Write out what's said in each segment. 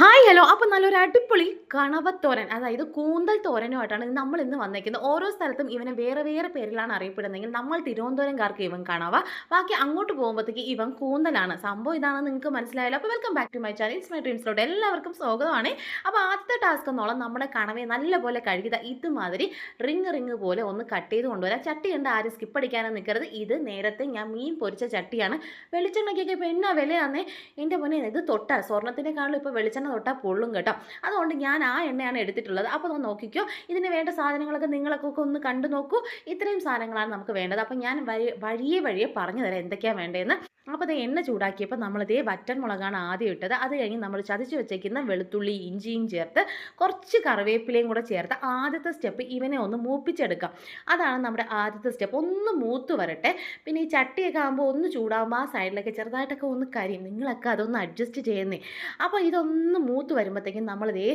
Hi hello അപ്പം നല്ലൊരു അടിപൊളി കണവത്തോരൻ അതായത് കൂന്തൽ തോരനുമായിട്ടാണ് നമ്മൾ ഇന്ന് വന്നേക്കുന്നത്. ഓരോ സ്ഥലത്തും ഇവനെ വേറെ വേറെ പേരിലാണ് അറിയപ്പെടുന്നതെങ്കിൽ നമ്മൾ തിരുവനന്തപുരംകാർക്ക് ഇവൻ കണവ. ബാക്കി അങ്ങോട്ട് പോകുമ്പോഴത്തേക്ക് ഇവൻ കൂന്തലാണ്. സംഭവം ഇതാണ് നിങ്ങൾക്ക് മനസ്സിലായല്ലോ. അപ്പോൾ welcome back to my channel it's my ഡ്രീംസിലോട്ട് എല്ലാവർക്കും സ്വാഗതമാണ്. അപ്പോൾ ആദ്യത്തെ ടാസ്ക് എന്നോളം നമ്മുടെ കണവയെ നല്ലപോലെ കഴുകിത ഇതുമാതിരി റിങ് റിങ് പോലെ ഒന്ന് കട്ട് ചെയ്ത് കൊണ്ടുവരാം. ചട്ടി കണ്ട് ആരും സ്കിപ്പ് നിൽക്കരുത്. ഇത് നേരത്തെ ഞാൻ മീൻ പൊരിച്ച ചട്ടിയാണ്. വെളിച്ചെണ്ണയ്ക്കൊക്കെ ഇപ്പോൾ എന്നാ വിലയാന്നേ? എന്റെ പൊന്നെ ഇത് തൊട്ടാൽ സ്വർണത്തിനേക്കാളും ഇപ്പോൾ വെളിച്ചെണ്ണ തൊട്ടാൽ പൊള്ളും കേട്ടോ. അതുകൊണ്ട് ഞാൻ ആ എണ്ണയാണ് എടുത്തിട്ടുള്ളത്. അപ്പോൾ ഒന്ന് നോക്കിക്കോ. ഇതിന് വേണ്ട സാധനങ്ങളൊക്കെ നിങ്ങളൊക്കെ ഒന്ന് കണ്ടു നോക്കൂ. ഇത്രയും സാധനങ്ങളാണ് നമുക്ക് വേണ്ടത്. അപ്പോൾ ഞാൻ വഴി വഴിയെ വഴിയെ പറഞ്ഞു തരാം എന്തൊക്കെയാണ് വേണ്ടതെന്ന്. അപ്പോൾ അത് എണ്ണ ചൂടാക്കിയപ്പോൾ നമ്മളിതേ വറ്റൻ മുളകാണ് ആദ്യം ഇട്ടത്. അത് കഴിഞ്ഞ് നമ്മൾ ചതച്ച് വെച്ചേക്കുന്ന വെളുത്തുള്ളി ഇഞ്ചിയും ചേർത്ത് കുറച്ച് കറിവേപ്പിലയും കൂടെ ചേർത്ത് ആദ്യത്തെ സ്റ്റെപ്പ് ഇവനെ ഒന്ന് മൂപ്പിച്ചെടുക്കാം. അതാണ് നമ്മുടെ ആദ്യത്തെ സ്റ്റെപ്പ്. ഒന്ന് മൂത്ത് വരട്ടെ. പിന്നെ ഈ ചട്ടിയൊക്കെ ആകുമ്പോൾ ഒന്ന് ചൂടാകുമ്പോൾ ആ സൈഡിലൊക്കെ ചെറുതായിട്ടൊക്കെ ഒന്ന് കരിയും. നിങ്ങളൊക്കെ അതൊന്ന് അഡ്ജസ്റ്റ് ചെയ്യുന്നേ. അപ്പോൾ ഇതൊന്ന് മൂത്ത് വരുമ്പോഴത്തേക്കും നമ്മളിതേ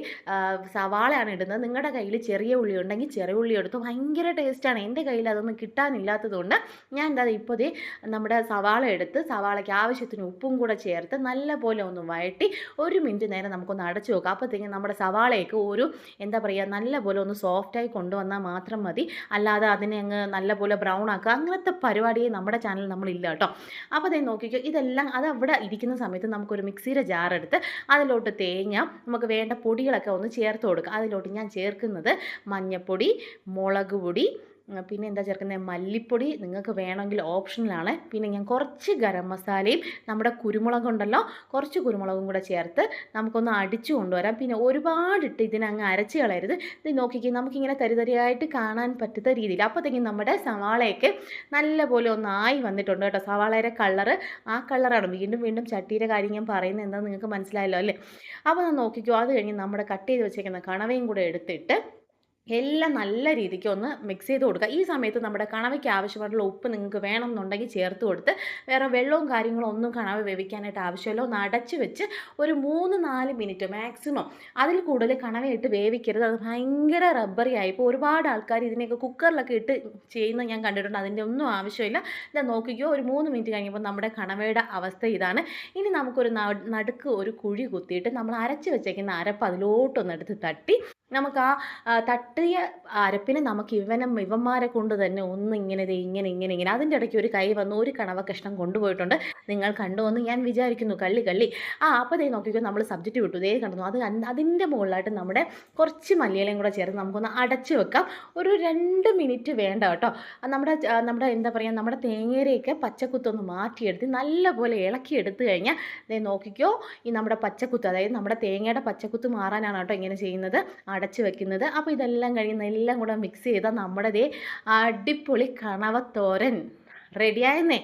സവാളയാണ് ഇടുന്നത്. നിങ്ങളുടെ കയ്യിൽ ചെറിയ ഉള്ളി ഉണ്ടെങ്കിൽ ചെറിയ ഉള്ളി എടുത്ത് ഭയങ്കര ടേസ്റ്റാണ്. എന്റെ കയ്യിൽ അതൊന്നും കിട്ടാനില്ലാത്തതുകൊണ്ട് ഞാൻ എന്താ ഇപ്പോൾ നമ്മുടെ സവാള എടുത്ത് സവാളയ്ക്ക് ആവശ്യത്തിന് ഉപ്പും കൂടെ ചേർത്ത് നല്ലപോലെ ഒന്ന് വഴറ്റി ഒരു മിനിറ്റ് നേരം നമുക്കൊന്ന് അടച്ചു വെക്കാം. അപ്പോഴത്തേക്കും നമ്മുടെ സവാളയൊക്കെ ഒരു എന്താ പറയുക നല്ലപോലെ ഒന്ന് സോഫ്റ്റായി കൊണ്ടുവന്നാൽ മാത്രം മതി. അല്ലാതെ അതിനെ അങ്ങ് നല്ലപോലെ ബ്രൗൺ ആക്കുക. അങ്ങനത്തെ പരിപാടിയെ നമ്മുടെ ചാനൽ നമ്മളില്ല കേട്ടോ. അപ്പോൾ അതേ നോക്കിക്കോ ഇതെല്ലാം അത് അവിടെ ഇരിക്കുന്ന സമയത്ത് നമുക്കൊരു മിക്സിയുടെ ജാറെടുത്ത് അതിലോട്ട് തേങ്ങ നമുക്ക് വേണ്ട പൊടികളൊക്കെ ഒന്ന് ചേർത്ത് കൊടുക്കുക അതിലോട്ട് ഞാൻ ചേർക്കുന്നത് മഞ്ഞൾപ്പൊടി മുളക് പൊടി പിന്നെ എന്താ ചേർക്കുന്നത് മല്ലിപ്പൊടി നിങ്ങൾക്ക് വേണമെങ്കിൽ ഓപ്ഷനിലാണ്. പിന്നെ ഞാൻ കുറച്ച് ഗരം മസാലയും നമ്മുടെ കുരുമുളക് ഉണ്ടല്ലോ കുറച്ച് കുരുമുളകും കൂടെ ചേർത്ത് നമുക്കൊന്ന് അടിച്ചു കൊണ്ടുവരാം. പിന്നെ ഒരുപാടിട്ട് ഇതിനങ്ങ് അരച്ച് കളയരുത്. ഇത് നോക്കിക്കേ നമുക്കിങ്ങനെ തരിതരിയായിട്ട് കാണാൻ പറ്റുന്ന രീതിയിൽ. അപ്പോഴത്തേക്കും നമ്മുടെ സവാളയൊക്കെ നല്ലപോലെ ഒന്ന് ആയി വന്നിട്ടുണ്ട് കേട്ടോ. സവാളയുടെ കളറ് ആ കളറാണ് വീണ്ടും വീണ്ടും ചട്ടിയുടെ കാര്യം ഞാൻ പറയുന്നത് എന്താണെന്ന് നിങ്ങൾക്ക് മനസ്സിലായല്ലോ അല്ലേ? അപ്പോൾ നോക്കിക്കോ. അത് കഴിഞ്ഞ് നമ്മുടെ കട്ട് ചെയ്ത് വെച്ചേക്കുന്ന കണവയും കൂടെ എടുത്തിട്ട് എല്ലാം നല്ല രീതിക്ക് ഒന്ന് മിക്സ് ചെയ്ത് കൊടുക്കുക. ഈ സമയത്ത് നമ്മുടെ കണവയ്ക്ക് ആവശ്യമായിട്ടുള്ള ഉപ്പ് നിങ്ങൾക്ക് വേണമെന്നുണ്ടെങ്കിൽ ചേർത്ത് കൊടുത്ത് വേറെ വെള്ളവും കാര്യങ്ങളും ഒന്നും കണവ വേവിക്കാനായിട്ട് ആവശ്യമില്ല. ഒന്ന് അടച്ച് വെച്ച് ഒരു മൂന്ന് നാല് മിനിറ്റ് മാക്സിമം അതിൽ കൂടുതൽ കണവയിട്ട് വേവിക്കരുത്. അത് ഭയങ്കര റബ്ബറി ആയി. ഇപ്പോൾ ഒരുപാട് ആൾക്കാർ ഇതിനെയൊക്കെ കുക്കറിലൊക്കെ ഇട്ട് ചെയ്യുന്നത് ഞാൻ കണ്ടിട്ടുണ്ട്. അതിന്റെ ഒന്നും ആവശ്യമില്ല. ഇതാ നോക്കിക്കോ ഒരു മൂന്ന് മിനിറ്റ് കഴിഞ്ഞപ്പോൾ നമ്മുടെ കണവയുടെ അവസ്ഥ ഇതാണ്. ഇനി നമുക്കൊരു നടുക്ക് ഒരു കുഴി കുത്തിയിട്ട് നമ്മൾ അരച്ച് വെച്ചേക്കുന്ന അരപ്പ് അതിലോട്ടൊന്ന് എടുത്ത് തട്ടി. നമുക്ക് ആ ആ, തട്ടിയ അരപ്പിന് നമുക്ക് ഇവനും ഇവന്മാരെ കൊണ്ട് തന്നെ ഒന്ന് ഇങ്ങനെ ഇങ്ങനെ ഇങ്ങനെ ഇങ്ങനെ അതിന്റെ ഇടയ്ക്ക് ഒരു കൈ വന്ന് ഒരു കണവ കഷ്ണം കൊണ്ടുപോയിട്ടുണ്ട്. നിങ്ങൾ കണ്ടു എന്ന് ഞാൻ വിചാരിക്കുന്നു. കള്ളി കള്ളി. ആ അപ്പോൾ ദേ നോക്കിക്കോ നമ്മൾ സബ്ജക്റ്റ് വിട്ടു. ദേ കണ്ടു? അത് അതിന്റെ മുകളിലായിട്ട് നമ്മുടെ കുറച്ച് മല്ലിയിലയും കൂടെ ചേർത്ത് നമുക്കൊന്ന് അടച്ച് വെക്കാം. ഒരു രണ്ട് മിനിറ്റ് വേണ്ട കേട്ടോ. നമ്മുടെ നമ്മുടെ എന്താ പറയുക നമ്മുടെ തേങ്ങയുടെയൊക്കെ പച്ചക്കുത്തൊന്ന് മാറ്റിയെടുത്ത് നല്ലപോലെ ഇളക്കി എടുത്തു കഴിഞ്ഞാൽ ദേ നോക്കിക്കോ ഈ നമ്മുടെ പച്ചക്കുത്ത് അതായത് നമ്മുടെ തേങ്ങയുടെ പച്ചക്കുത്ത് മാറാനാണ് കേട്ടോ ഇങ്ങനെ ചെയ്യുന്നത്. അടച്ച് വെക്കുന്നത്. അപ്പോൾ ഇതെല്ലാം കഴിയുന്ന എല്ലാം കൂടെ മിക്സ് ചെയ്താൽ നമ്മുടെ ദേ അടിപൊളി കണവത്തോരൻ റെഡിയായെന്നേ